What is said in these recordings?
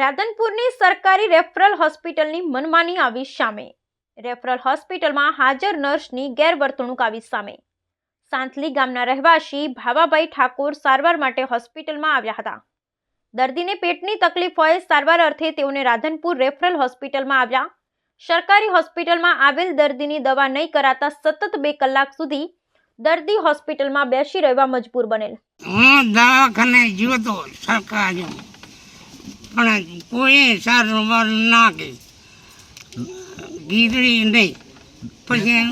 રાધનપુરની સરકારી રેફરલ હોસ્પિટલની મનમાની આવી સામે. રેફરલ હોસ્પિટલમાં હાજર નર્સની ગેરવર્તણૂક આવી સામે. સાંથલી ગામના રહેવાસી ભાવાભાઈ ઠાકોર સારવાર માટે હોસ્પિટલમાં આવ્યા હતા. દર્દીને પેટની તકલીફ હોય સારવાર અર્થે તેઓને રાધનપુર રેફરલ હોસ્પિટલમાં આવ્યા. સરકારી હોસ્પિટલમાં આવેલ દર્દીની દવા નહીં કરાતા સતત બે કલાક સુધી દર્દી હોસ્પિટલમાં બેસી રહેવા મજબૂર બનેલ. હું દવાખાને જીવતો સરકારી પણ કોઈ સારવાર ના કહે ગીધડી નહીં. પછી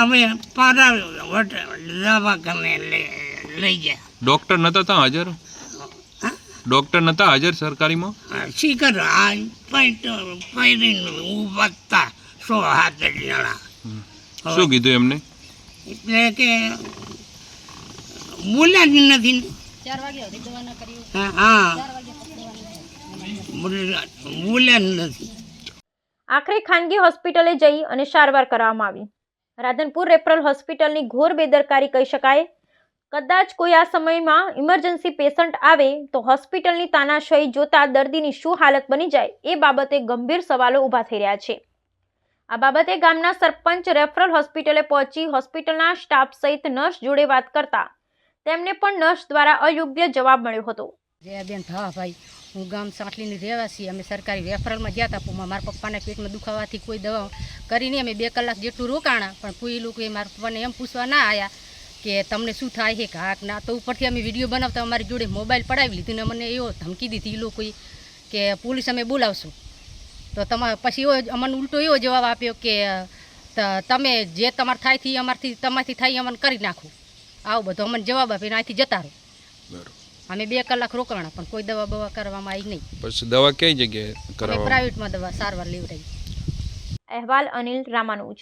અમે પારા દવાખાને લઈ લઈ ગયા. ડોક્ટર નતા ત્યાં હાજર? હા? ડોક્ટર નતા હાજર સરકારીમાં? શીખર આ પૈટ પૈરીને ઉભતા સો હાથ જણા. શું કીધું એમને? એટલે કે બોલ્યા જ નથી ને. હા આખરે ખાનગી હોસ્પિટલે જઈ અને સારવાર કરવામાં આવી. રાધનપુર રેફરલ હોસ્પિટલની ઘોર બેદરકારી કહી શકાય. કદાચ કોઈ આ સમયમાં ઇમરજન્સી પેશન્ટ આવે તો હોસ્પિટલની તાનાશાહી જોતા દર્દીની શું હાલત બની જાય એ બાબતે ગંભીર સવાલો ઊભા થઈ રહ્યા છે. આ બાબતે ગામના સરપંચ રેફરલ હોસ્પિટલે પહોંચી હોસ્પિટલના સ્ટાફ સહિત નર્સ જોડે વાત કરતા તેમને પણ નર્સ દ્વારા અયોગ્ય જવાબ મળ્યો હતો. જયાબેન ભાઈ, હું ગામ સાંટલીની રહેવાસી. અમે સરકારી રેફરલમાં ગયા હતા પણ મારા પપ્પાના પેટમાં દુખાવાથી કોઈ દવા કરીને અમે બે કલાક જેટલું રોકાણા, પણ કોઈ લોકો એ મારા પપ્પાને એમ પૂછવા ના આવ્યા કે તમને શું થાય છે, કે હા ના. તો ઉપરથી અમે વીડિયો બનાવતા અમારી જોડે મોબાઈલ પડાવી લીધું ને મને એવો ધમકી દીધી એ લોકોએ કે પોલીસ અમે બોલાવશું. તો તમારે પછી એવો અમને ઉલટો એવો જવાબ આપ્યો કે તમે જે તમારે થાયથી અમારથી, તમારથી થાય અમને કરી નાખો. આવો બધો અમને જવાબ આપીને અહીંથી જતા રહો. બરોબર. અમે બે કલાક રોકાણા પણ કોઈ દવા બવા કરવામાં આવી નહીં. પછી દવા કઈ જગ્યાએ કરાવવા? પ્રાઇવેટમાં દવા સારવાર લેવડાવી. અહેવાલ અનિલ રામાનુજ.